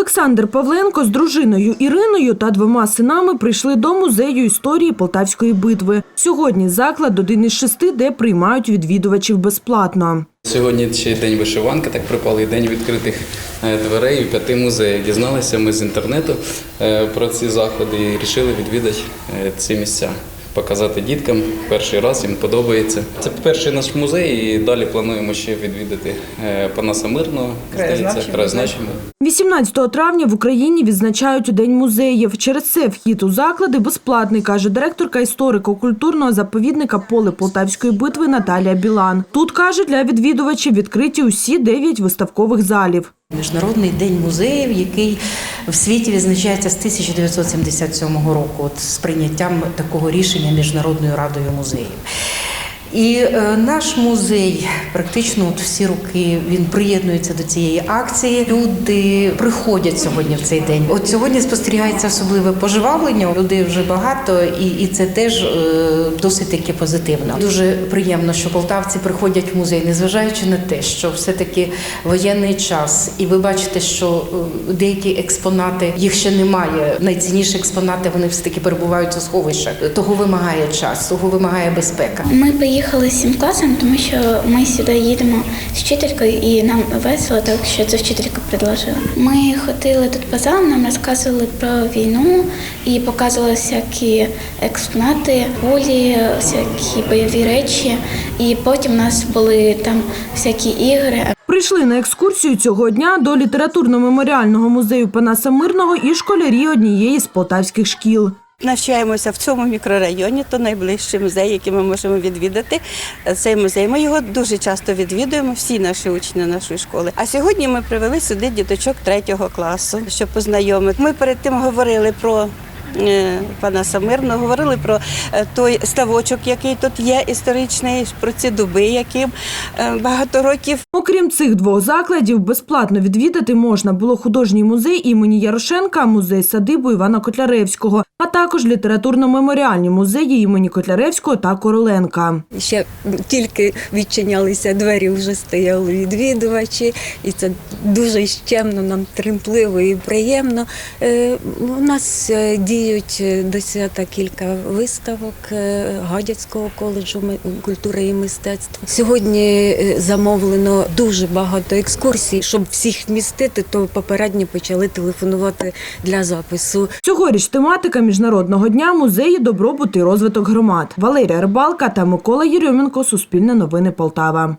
Олександр Павленко з дружиною Іриною та двома синами прийшли до музею історії Полтавської битви. Сьогодні заклад один із шести, де приймають відвідувачів безплатно. Сьогодні ще день вишиванки, так припали день відкритих е, дверей у п'яти музеях. Дізналися ми з інтернету е, про ці заходи і вирішили відвідати е, ці місця. Показати діткам перший раз їм подобається. Це перший наш музей, і далі плануємо ще відвідати е, Панаса Мирного, здається, краєзнавчий 18 травня в Україні відзначають День музеїв. Через це вхід у заклади безплатний, каже директорка історико-культурного заповідника Поле Полтавської битви Наталія Білан. Тут каже, для відвідувачів відкриті усі дев'ять виставкових залів. Міжнародний день музеїв, який в світі відзначається з 1977 року, от з прийняттям такого рішення Міжнародною радою музеїв. І е, наш музей практично от всі роки він приєднується до цієї акції. Люди приходять сьогодні в цей день. От сьогодні спостерігається особливе поживавлення. Людей вже багато, і, і це теж е, досить таки позитивно. Дуже приємно, що полтавці приходять в музей, незважаючи на те, що все-таки воєнний час, і ви бачите, що е, деякі експонати їх ще немає. Найцінніші експонати вони все таки перебувають у сховищах. Того вимагає час, того вимагає безпека. Ми поїхали з цим класом, тому що ми сюди їдемо з вчителькою і нам весело, так що це вчителька предложила. Ми ходили тут по залам, нам розказували про війну і показували всякі експонати, кулі, всякі бойові речі. І потім у нас були там всякі ігри. Прийшли на екскурсію цього дня до літературно-меморіального музею Панаса Мирного і школярі однієї з полтавських шкіл. Навчаємося в цьому мікрорайоні, то найближчий музей, який ми можемо відвідати. Цей музей ми його дуже часто відвідуємо, всі наші учні нашої школи. А сьогодні ми привели сюди діточок третього класу, щоб познайомити. Ми перед тим говорили про. Е, Пана Самирного говорили про е, той ставочок, який тут є історичний, про ці дуби, яким е, багато років Окрім цих двох закладів, безплатно відвідати можна було художній музей імені Ярошенка, музей садибу Івана Котляревського, а також літературно-меморіальні музеї імені Котляревського та Короленка. Ще тільки відчинялися двері, вже стояли відвідувачі, і це дуже щемно, нам тремтливо і приємно. У нас е, діють е, до свята кілька виставок е, Гадяцького коледжу культури і мистецтва. Сьогодні е, замовлено дуже багато екскурсій. Щоб всіх вмістити, то попередньо почали телефонувати для запису. Цьогоріч тематика Міжнародного дня музеї добробут і розвиток громад. Валерія Рибалка та Микола Єрьоменко. Суспільне новини Полтава.